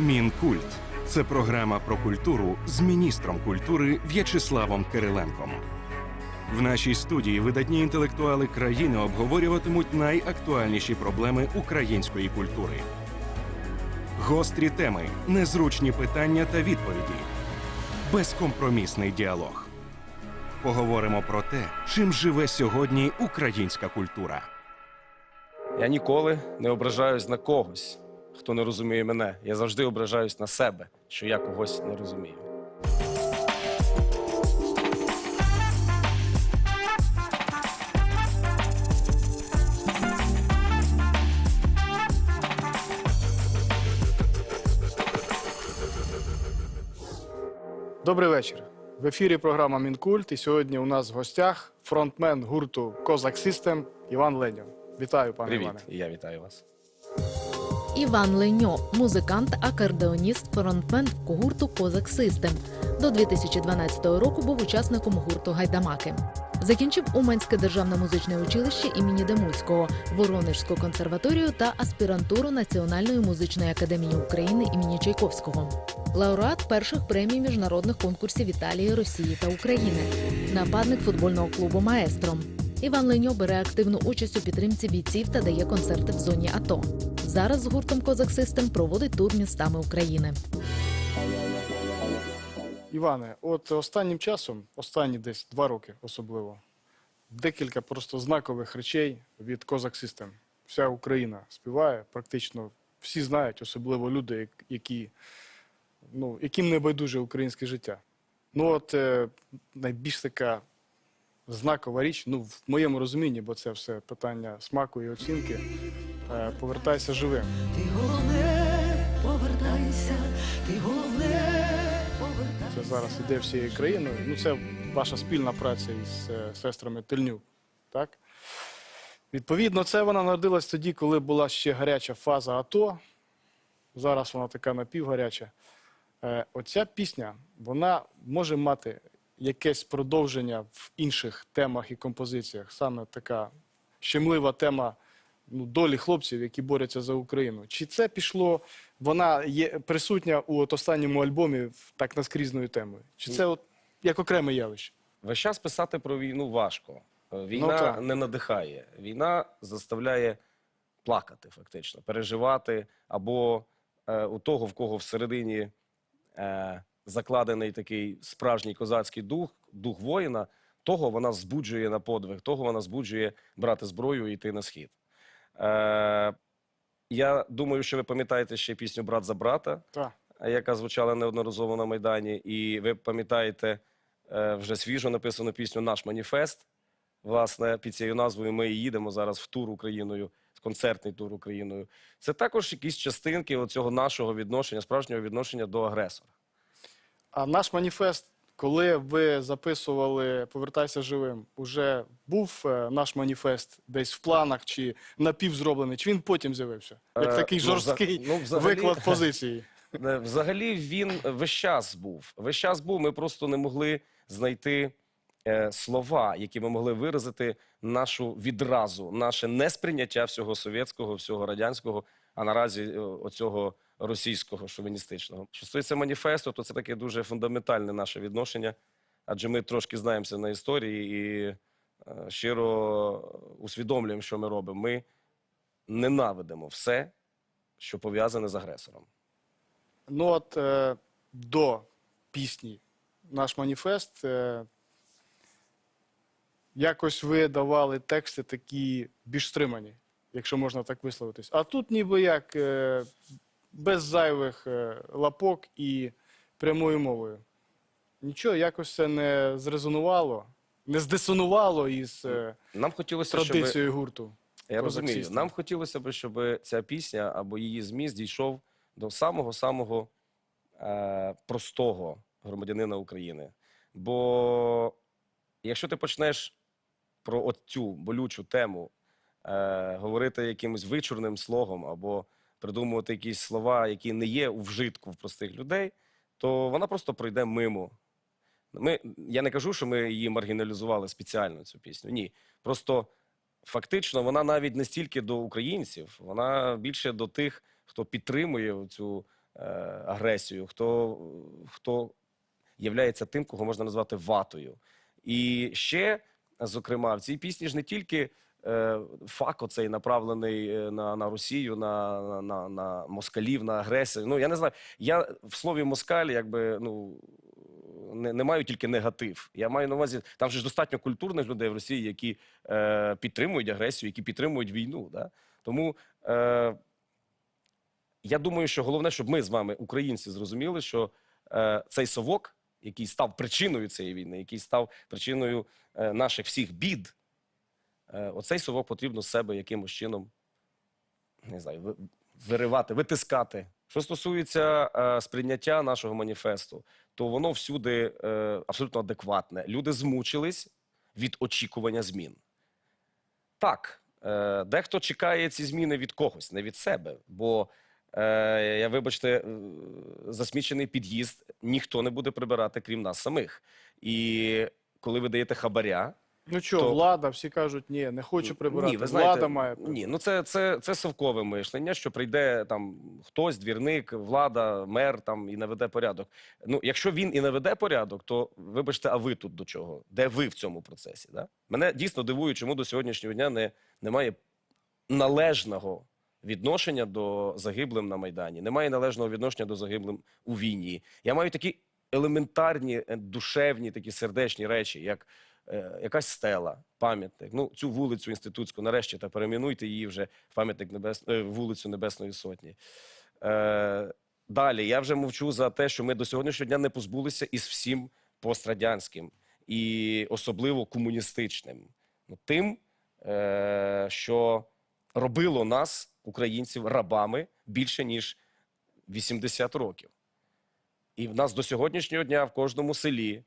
Мінкульт це програма про культуру з міністром культури В'ячеславом Кириленком. В нашій студії видатні інтелектуали країни обговорюватимуть найактуальніші проблеми української культури. Гострі теми, незручні питання та відповіді. Безкомпромісний діалог. Поговоримо про те, чим живе сьогодні українська культура. Я ніколи не ображаюсь на когось, хто не розуміє мене. Я завжди ображаюсь на себе, що я когось не розумію. Добрий вечір. В ефірі програма Мінкульт. І сьогодні у нас в гостях фронтмен гурту Козак Систем Іван Леньо. Вітаю, пане Привіт, Іване. і я вітаю вас. Іван Леньо, музикант, акордеоніст, фронтмен гурту Козак Систем. До 2012 року був учасником гурту Гайдамаки. Закінчив Уманське державне музичне училище імені Демуцького, Воронежську консерваторію та аспірантуру Національної музичної академії України імені Чайковського. Лауреат перших премій міжнародних конкурсів Італії, Росії та України. Нападник футбольного клубу Маестро. Іван Леньо бере активну участь у підтримці бійців та дає концерти в зоні АТО. Зараз з гуртом Козак Систем проводить тур містами України. Іване, от останнім часом, останні десь два роки особливо, декілька просто знакових речей від Козак Систем. Вся Україна співає, практично всі знають, особливо люди, які, ну, яким не байдуже українське життя. Ну от е, найбільш така знакова річ, ну, в моєму розумінні, бо це все питання смаку і оцінки. Е, повертайся живим. Ти головне повертайся, ти головне повертайся. Це зараз іде всією країною. Ну, це ваша спільна праця із е, сестрами Тельнюк. Так? Відповідно, це вона народилась тоді, коли була ще гаряча фаза АТО. Зараз вона така напівгаряча. Е, оця пісня вона може мати якесь продовження в інших темах і композиціях. Саме така щемлива тема ну, долі хлопців, які борються за Україну. Чи це пішло, вона є присутня у от останньому альбомі так наскрізною темою? Чи це от як окреме явище? Весь час писати про війну важко. Е, Війна Ну, не надихає. Війна заставляє плакати, фактично, переживати. Або е, у того, в кого всередині е, закладений такий справжній козацький дух, дух воїна, того вона збуджує на подвиг, того вона збуджує брати зброю і йти на схід. Е, я думаю, що ви пам'ятаєте ще пісню Брат за брата Так. яка звучала неодноразово на Майдані. І ви пам'ятаєте е, вже свіжо написану пісню Наш маніфест. Власне, під цією назвою ми і їдемо зараз в тур Україною, концертний тур Україною. Це також якісь частинки оцього нашого відношення, справжнього відношення до агресора. А наш маніфест, коли ви записували Повертайся живим, уже був е, наш маніфест десь в планах чи напівзроблений, чи він потім з'явився? Як Е, такий ну, жорсткий ну, взагалі- виклад позиції. Е, Взагалі він весь час був. Весь час був. Ми просто не могли знайти е, слова, які ми могли виразити нашу відразу, наше несприйняття всього совєтського, всього радянського, а наразі е, оцього російського шовіністичного. Що стосується маніфесту, то це таке дуже фундаментальне наше відношення, адже ми трошки знаємося на історії і е, щиро усвідомлюємо, що ми робимо. Ми ненавидимо все, що пов'язане з агресором. Ну от е, до пісні наш маніфест. Е, якось ви давали тексти такі більш стримані, якщо можна так висловитись. А тут ніби як е, без зайвих е, лапок і прямою мовою. Нічого, якось це не зрезонувало, не здисонувало із е, Нам хотілося, щоб... традицією гурту. Я розумію. Нам хотілося б, щоб ця пісня або її зміст дійшов до самого самого е, простого громадянина України. Бо якщо ти почнеш про от цю болючу тему е, говорити якимось вичурним слогом або придумувати якісь слова, які не є у вжитку в простих людей, то вона просто пройде мимо. Ми, я не кажу, що ми її маргіналізували спеціально, цю пісню. Ні. Просто фактично вона навіть не стільки до українців, вона більше до тих, хто підтримує цю е, агресію, хто, хто являється тим, кого можна назвати ватою. І ще, зокрема, в цій пісні ж не тільки фак оцей направлений е, на, на Росію, на, на, на, москалів, на агресію. Ну, я не знаю. Я в слові москаль, якби, ну. Не, не маю тільки негатив. Я маю на увазі, там же ж достатньо культурних людей в Росії, які е, підтримують агресію, які підтримують війну. Да? Тому е, я думаю, що головне, щоб ми з вами, українці, зрозуміли, що е, цей совок, який став причиною цієї війни, який став причиною е, наших всіх бід, е, оцей совок потрібно з себе якимось чином не знаю, виривати, витискати. Що стосується е, сприйняття нашого маніфесту, то воно всюди е, абсолютно адекватне. Люди змучились від очікування змін. Так, е, дехто чекає ці зміни від когось, не від себе. Бо е, я, вибачте, е, засмічений під'їзд ніхто не буде прибирати, крім нас самих. І коли ви даєте хабаря, Ну що, То- влада, всі кажуть, ні, не хочу прибирати. ні, ви знаєте, влада має прибирати. Ні, ну це, це, це совкове мишлення, що прийде там хтось, двірник, влада, мер там і наведе порядок. Ну, якщо він і наведе порядок, то вибачте, а ви тут до чого? Де ви в цьому процесі? Да? Мене дійсно дивує, чому до сьогоднішнього дня не, немає належного відношення до загиблим на Майдані, немає належного відношення до загиблим у війні. Я маю такі елементарні, е, душевні, такі сердечні речі, як якась стела, пам'ятник. Ну, цю вулицю інститутську, нарешті, та перейменуйте її вже в пам'ятник небес... е, вулицю Небесної Сотні. Е, далі, я вже мовчу за те, що ми до сьогоднішнього дня не позбулися із всім пострадянським і особливо комуністичним. Ну, тим, е, що робило нас, українців, рабами більше ніж 80 років. І в нас до сьогоднішнього дня в кожному селі,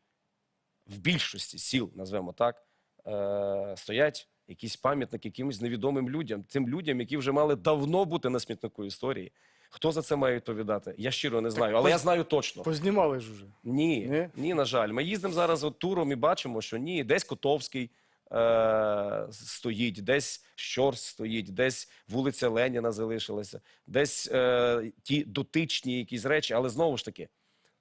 в більшості сіл, назвемо так, е, стоять якісь пам'ятники якимось невідомим людям, тим людям, які вже мали давно бути на смітнику історії. Хто за це має відповідати? Я щиро не знаю, але я знаю точно. Познімали ж уже. Ні, Ні? ні, на жаль. Ми їздимо зараз от туром і бачимо, що ні, десь Котовський е- стоїть, десь Щорс стоїть, десь вулиця Леніна залишилася, десь е- ті дотичні якісь речі, але знову ж таки,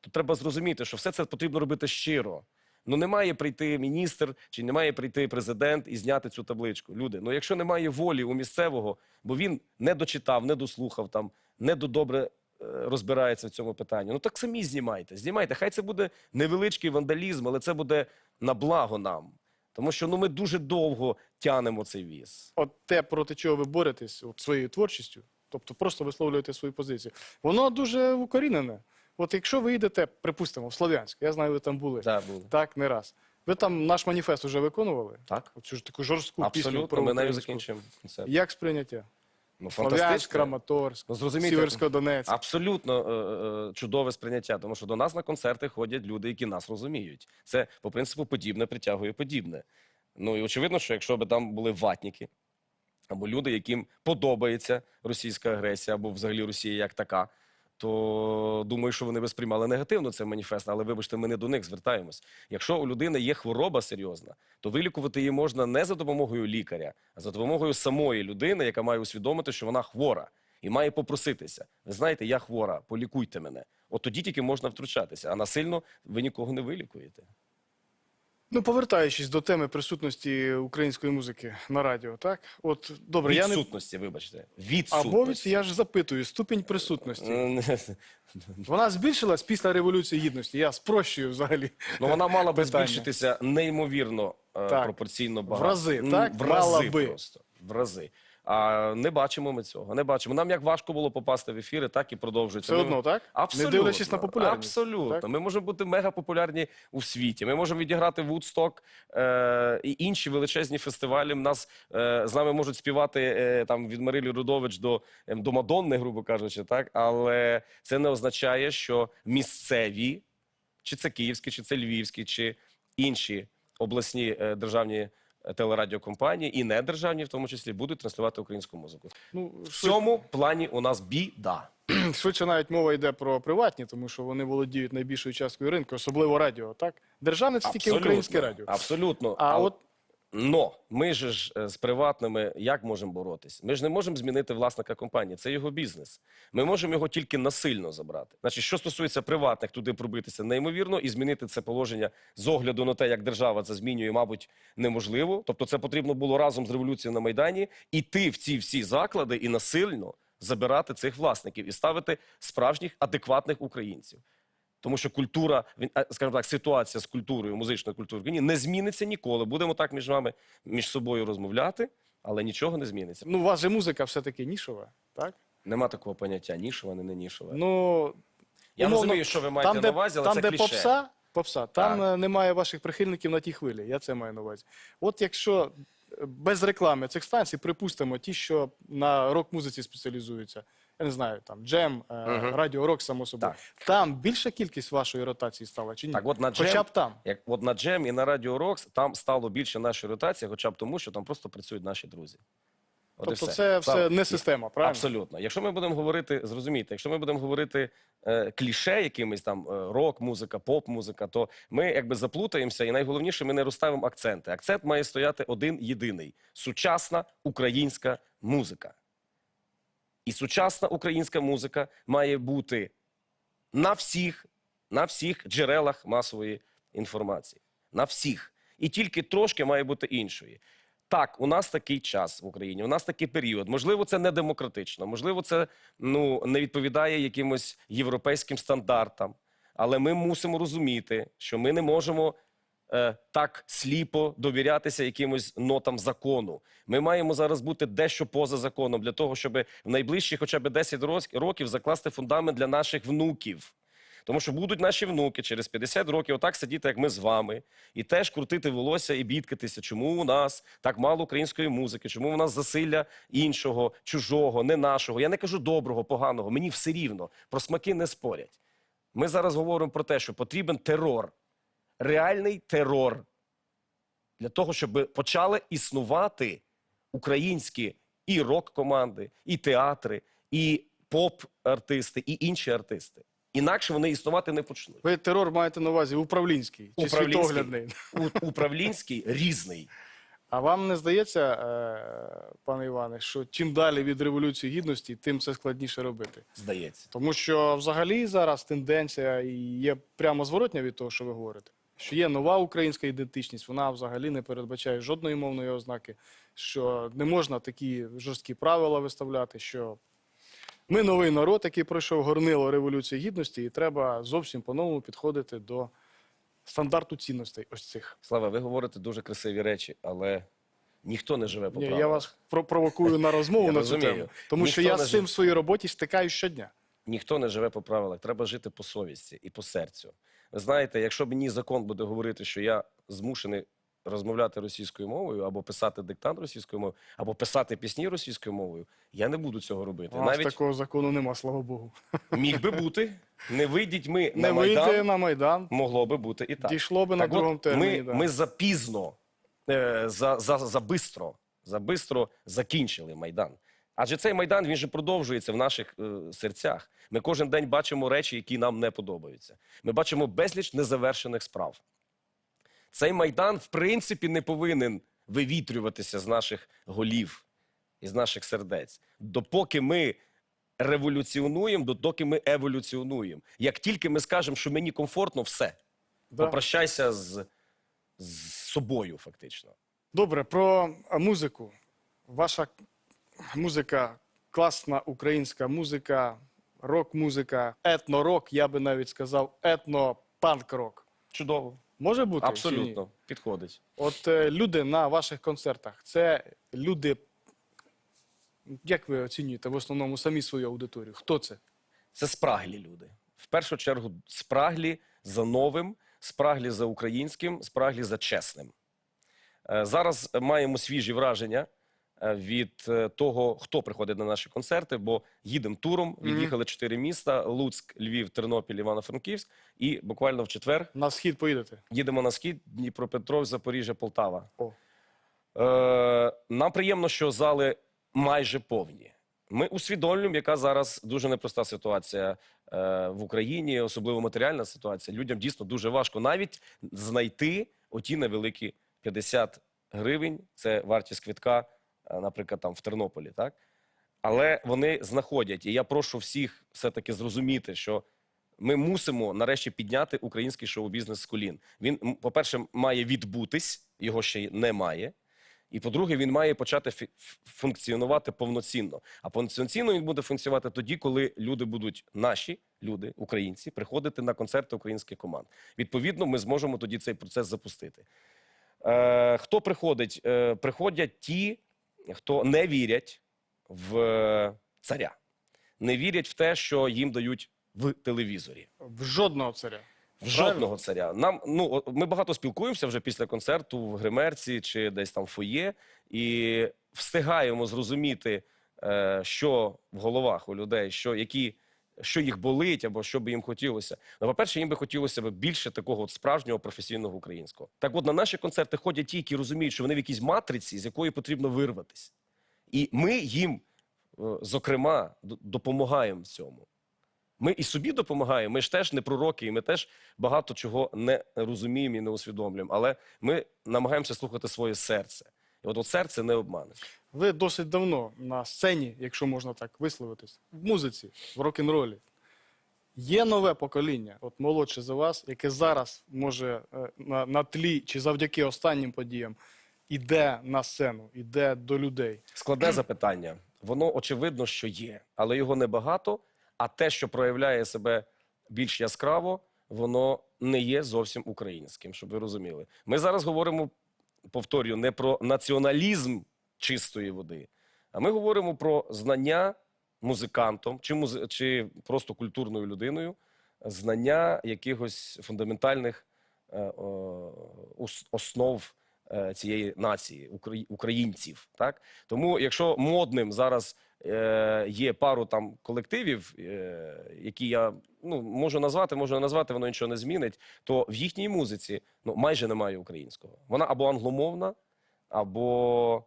тут треба зрозуміти, що все це потрібно робити щиро. Ну, не має прийти міністр чи не має прийти президент і зняти цю табличку. Люди, ну якщо немає волі у місцевого, бо він не дочитав, не дослухав там, не до добре е, розбирається в цьому питанні. Ну так самі знімайте. Знімайте. Хай це буде невеличкий вандалізм, але це буде на благо нам. Тому що ну ми дуже довго тянемо цей віз. От те, проти чого ви боретесь от, своєю творчістю, тобто просто висловлюєте свою позицію, воно дуже укорінене. От якщо ви йдете, припустимо, в Слов'янськ, я знаю, ви там були. Так, було. Так, не раз. Ви там наш маніфест вже виконували? Так. Оцю ж таку жорстку пісню Абсолютно, про ми нею українську. закінчимо концерт. Як сприйняття? Ну, Слов'янськ, фантастично. Краматорськ, Ну, зрозумійте, Сіверсько-Донецьк. Абсолютно е, е, чудове сприйняття, тому що до нас на концерти ходять люди, які нас розуміють. Це по принципу подібне притягує подібне. Ну і очевидно, що якщо б там були ватніки, або люди, яким подобається російська агресія, або взагалі Росія як така, то думаю, що вони би сприймали негативно цей маніфест. Але вибачте, ми не до них звертаємось. Якщо у людини є хвороба серйозна, то вилікувати її можна не за допомогою лікаря, а за допомогою самої людини, яка має усвідомити, що вона хвора, і має попроситися. Ви знаєте, я хвора, полікуйте мене. От тоді тільки можна втручатися, а насильно ви нікого не вилікуєте. Ну, повертаючись до теми присутності української музики на радіо, так? От добре, я не Відсутності, вибачте. Відсутності. або від я ж запитую ступінь присутності. Вона збільшилась після революції гідності. Я спрощую взагалі. Ну, вона мала би Питання. збільшитися неймовірно е, Так. пропорційно багато. рази, М, так? В рази Мала би. просто. В рази. А не бачимо ми цього. Не бачимо. Нам як важко було попасти в ефіри, так і продовжується. Все Ми- одно, так? Абсолютно. Не дивлячись на популярність. Абсолютно. так? Ми можемо бути мега популярні у світі. Ми можемо відіграти Вудсток е- і інші величезні фестивалі. Нас е- з нами можуть співати е- там від Марилі Рудович до, е, до Мадонни, грубо кажучи, так. Але це не означає, що місцеві, чи це київські, чи це львівські, чи інші обласні е- державні. Телерадіокомпанії і недержавні, в тому числі, будуть транслювати українську музику. Ну, В цьому плані у нас біда. Швидше навіть мова йде про приватні, тому що вони володіють найбільшою часткою ринку, особливо радіо, так? Державне це тільки українське радіо. Абсолютно. А а от Но ми ж е, з приватними як можемо боротись? Ми ж не можемо змінити власника компанії. Це його бізнес. Ми можемо його тільки насильно забрати. Значить, що стосується приватних, туди пробитися неймовірно і змінити це положення з огляду на те, як держава це змінює, мабуть, неможливо. Тобто, це потрібно було разом з революцією на майдані іти в ці всі заклади і насильно забирати цих власників і ставити справжніх адекватних українців. Тому що культура, скажімо так, ситуація з культурою, музичною культурою в Україні не зміниться ніколи. Будемо так між вами між собою розмовляти, але нічого не зміниться. Ну, у вас же музика все-таки нішова, так? Нема такого поняття нішова, не нішова. Ну, Я умовно, розумію, що ви маєте там, на увазі, але там, це де кліше. попса, попса, там Так. е, немає ваших прихильників на тій хвилі. Я це маю на увазі. От якщо е, без реклами цих станцій, припустимо, ті, що на рок-музиці спеціалізуються, я не знаю, там джем, е, радіо рок, само собою. Там більша кількість вашої ротації стала чи ні? Так, от на Хоча б там. як от на джем і на радіо Рокс там стало більше нашої ротації, хоча б тому, що там просто працюють наші друзі. От і Тобто все. це все Там- не система, правильно? Абсолютно. Якщо ми будемо говорити, зрозумійте, якщо ми будемо говорити е, кліше якимись там е, рок-музика, поп-музика, то ми якби заплутаємося, і найголовніше, ми не розставимо акценти. Акцент має стояти один єдиний: сучасна українська музика. І сучасна українська музика має бути на всіх, на всіх джерелах масової інформації. На всіх. І тільки трошки має бути іншої. Так, у нас такий час в Україні, у нас такий період. Можливо, це не демократично, можливо, це ну, не відповідає якимось європейським стандартам. Але ми мусимо розуміти, що ми не можемо е, так сліпо довірятися якимось нотам закону. Ми маємо зараз бути дещо поза законом для того, щоб в найближчі хоча б 10 роз- років закласти фундамент для наших внуків. Тому що будуть наші внуки через 50 років отак сидіти, як ми з вами, і теж крутити волосся і бідкатися, чому у нас так мало української музики, чому у нас засилля іншого, чужого, не нашого. Я не кажу доброго, поганого. Мені все рівно. Про смаки не спорять. Ми зараз говоримо про те, що потрібен терор, реальний терор для того, щоб почали існувати українські і рок-команди, і театри, і поп-артисти, і інші артисти. Інакше вони існувати не почнуть. Ви терор маєте на увазі управлінський чи Управлінський. світоглядний. У- Управлінський різний. А вам не здається, е, пане Іване, що чим далі від Революції Гідності, тим це складніше робити? Здається. Тому що взагалі зараз тенденція є прямо зворотня від того, що ви говорите. Що є нова українська ідентичність, вона взагалі не передбачає жодної мовної ознаки, що не можна такі жорсткі правила виставляти, що ми новий народ, який пройшов горнило Революції Гідності, і треба зовсім по-новому підходити до стандарту цінностей ось цих. Слава, ви говорите дуже красиві речі, але ніхто не живе по Ні, правилах. я вас провокую на розмову на цю тему. Тому що я з цим в своїй роботі стикаюсь щодня. Ніхто не живе по правилах. Треба жити по совісті і по серцю. Знаєте, якщо мені закон буде говорити, що я змушений розмовляти російською мовою, або писати диктант російською мовою, або писати пісні російською мовою, я не буду цього робити. У нас Навіть такого закону нема, слава Богу. міг би бути. Не вийдіть ми Не на вийти Майдан, на Майдан, могло би бути і так. дійшло би на Так от, другому терміні. ми, да. ми запізно, е, за, за, за бистро, за бистро закінчили Майдан. Адже цей Майдан він же продовжується в наших е, серцях. Ми кожен день бачимо речі, які нам не подобаються. Ми бачимо безліч незавершених справ. Цей Майдан, в принципі, не повинен вивітрюватися з наших голів і з наших сердець. Допоки ми революціонуємо, дотоки ми еволюціонуємо. Як тільки ми скажемо, що мені комфортно, все. Да. Попрощайся з, з собою, фактично. Добре, про музику. Ваша музика, класна українська музика, рок-музика, етно-рок, я би навіть сказав, етно-панк-рок. Чудово. Може бути? чи ні? Абсолютно. Підходить. От е, люди на ваших концертах, це люди. Як ви оцінюєте в основному самі свою аудиторію? Хто це? Це спраглі люди. В першу чергу, спраглі за новим, спраглі за українським, спраглі за чесним. Е, Зараз маємо свіжі враження від е, того, хто приходить на наші концерти, бо їдемо туром, від'їхали чотири міста: Луцьк, Львів, Тернопіль, Івано-Франківськ. І буквально в четвер На схід поїдете? їдемо на схід, Дніпропетров, Запоріжжя, Полтава. О. Е, нам приємно, що зали майже повні. Ми усвідомлюємо, яка зараз дуже непроста ситуація е, в Україні, особливо матеріальна ситуація. Людям дійсно дуже важко навіть знайти оті невеликі 50 гривень це вартість квитка, е, наприклад, там в Тернополі, так? Але вони знаходять, і я прошу всіх все-таки зрозуміти, що ми мусимо нарешті підняти український шоу-бізнес з колін. Він, по-перше, має відбутись, його ще й немає. І по-друге, він має почати функціонувати повноцінно. А повноцінно він буде функціонувати тоді, коли люди будуть наші люди, українці, приходити на концерти українських команд. Відповідно, ми зможемо тоді цей процес запустити. Е, хто приходить? Е, приходять ті, хто не вірять в е, царя, не вірять в те, що їм дають в телевізорі. В жодного царя. В Жодного царя. Нам ну ми багато спілкуємося вже після концерту в гримерці чи десь там в фоє, і встигаємо зрозуміти, е, що в головах у людей, що які. Що їх болить, або що би їм хотілося. Ну, по-перше, їм би хотілося більше такого от справжнього професійного українського. Так от на наші концерти ходять ті, які розуміють, що вони в якійсь матриці, з якої потрібно вирватися. І ми їм, е, зокрема, допомагаємо в цьому. Ми і собі допомагаємо. Ми ж теж не пророки, і ми теж багато чого не розуміємо і не усвідомлюємо. Але ми намагаємося слухати своє серце. І от, от серце не обмане. Ви досить давно на сцені, якщо можна так висловитись, в музиці, в рок-н-ролі. Є нове покоління, от молодше за вас, яке зараз може е, на, на тлі чи завдяки останнім подіям іде на сцену, іде до людей. Складне запитання. Воно очевидно, що є, але його небагато. А те, що проявляє себе більш яскраво, воно не є зовсім українським, щоб ви розуміли. Ми зараз говоримо, повторюю, не про націоналізм чистої води, а ми говоримо про знання музикантом чи, муз... чи просто культурною людиною, знання якихось фундаментальних е, е, основ цієї нації, українців. Так? Тому, якщо модним зараз е, є пару там колективів, е, які я ну, можу назвати, можу не назвати, воно нічого не змінить, то в їхній музиці ну, майже немає українського. Вона або англомовна, або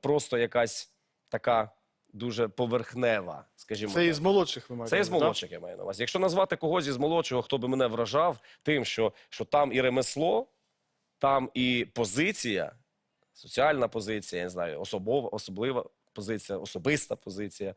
просто якась така дуже поверхнева, скажімо. Це так. із молодших ви маєте. Це із молодших я маю на увазі. Якщо назвати когось із молодшого, хто би мене вражав тим, що, що там і ремесло, там і позиція, соціальна позиція, я не знаю, особова, особлива позиція, особиста позиція,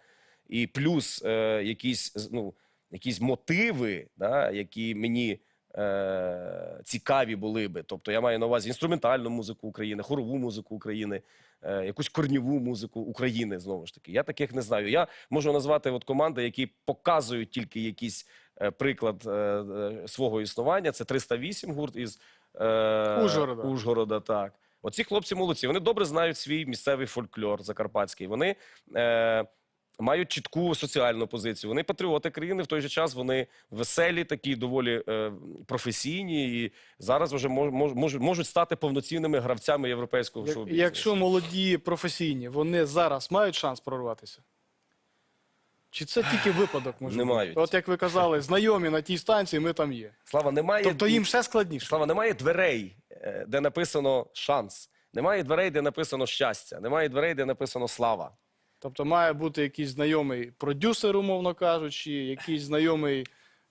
і плюс е, якісь, ну, якісь мотиви, да, які мені е, цікаві були би. Тобто я маю на увазі інструментальну музику України, хорову музику України, е, якусь корніву музику України. Знову ж таки, я таких не знаю. Я можу назвати от команди, які показують тільки якийсь е, приклад е, е, свого існування. Це 308 гурт із е, Ужгорода. Ужгорода. Так, оці хлопці молодці. Вони добре знають свій місцевий фольклор закарпатський. Вони е, мають чітку соціальну позицію. Вони патріоти країни. В той же час вони веселі, такі доволі е, професійні, і зараз вже мож, мож, можуть- стати повноцінними гравцями європейського шоу-бізнесу. Якщо молоді професійні, вони зараз мають шанс прорватися? Чи це тільки випадок може? Не бути? мають. От як ви казали, знайомі на тій станції, ми там є. Слава немає Тобто їм все складніше. Слава, немає дверей, е, де написано шанс. Немає дверей, де написано щастя. Немає дверей, де написано слава. Тобто має бути якийсь знайомий продюсер, умовно кажучи, якийсь знайомий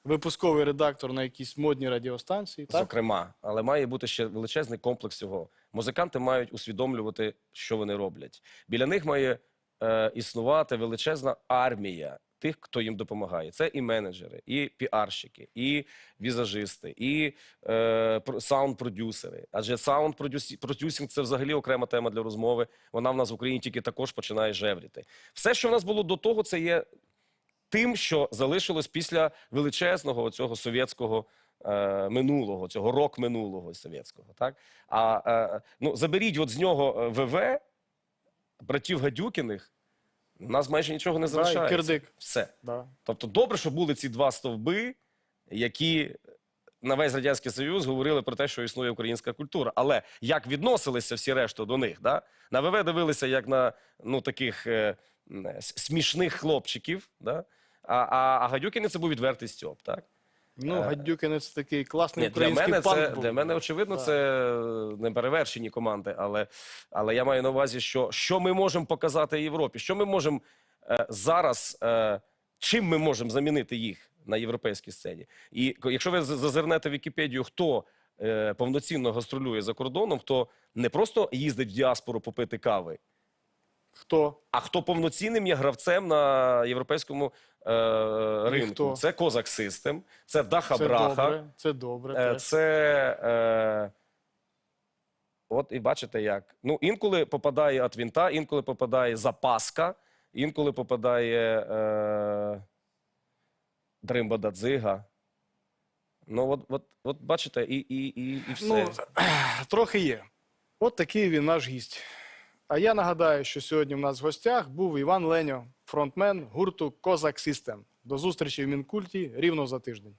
випусковий редактор на якійсь модній радіостанції. Так? Зокрема, але має бути ще величезний комплекс цього. Музиканти мають усвідомлювати, що вони роблять. Біля них має е, існувати величезна армія тих, хто їм допомагає. Це і менеджери, і піарщики, і візажисти, і е, саунд-продюсери. Адже саунд-продюсінг – це взагалі окрема тема для розмови. Вона в нас в Україні тільки також починає жевріти. Все, що в нас було до того, це є тим, що залишилось після величезного цього совєтського е, минулого, цього рок минулого совєтського. Так? А е, ну, заберіть от з нього е, ВВ, братів Гадюкіних, у нас майже нічого не Да, і залишається. кирдик. Все. Да. Тобто, добре, що були ці два стовби, які на весь радянський союз говорили про те, що існує українська культура. Але як відносилися всі решта до них? Да? На ВВ дивилися як на ну таких е, смішних хлопчиків. Да? А, а, а Гадюкіни це був відвертий стьоп. Так? Ну, Е, це такий класний Ні, для український мене панк це був. для мене очевидно, Да. це неперевершені команди. Але, але я маю на увазі, що, що ми можемо показати Європі, що ми можемо е, зараз, е, чим ми можемо замінити їх на європейській сцені. І якщо ви з- зазирнете в Вікіпедію, хто е, повноцінно гастролює за кордоном, хто не просто їздить в діаспору попити кави, Хто? а хто повноцінним є гравцем на європейському е, ринку. хто? Це Козак Систем, це Даха Це Браха. добре. Це добре. Е. Це. Е, от і бачите як. Ну, інколи попадає от вінта, інколи попадає запаска, інколи попадає е, дримба дадзига. Ну, от, от, от бачите, і, і, і, і все. Ну, трохи є. От такий він наш гість. А я нагадаю, що сьогодні в нас в гостях був Іван Леньо, фронтмен гурту Козак Систем. До зустрічі в Мінкульті рівно за тиждень.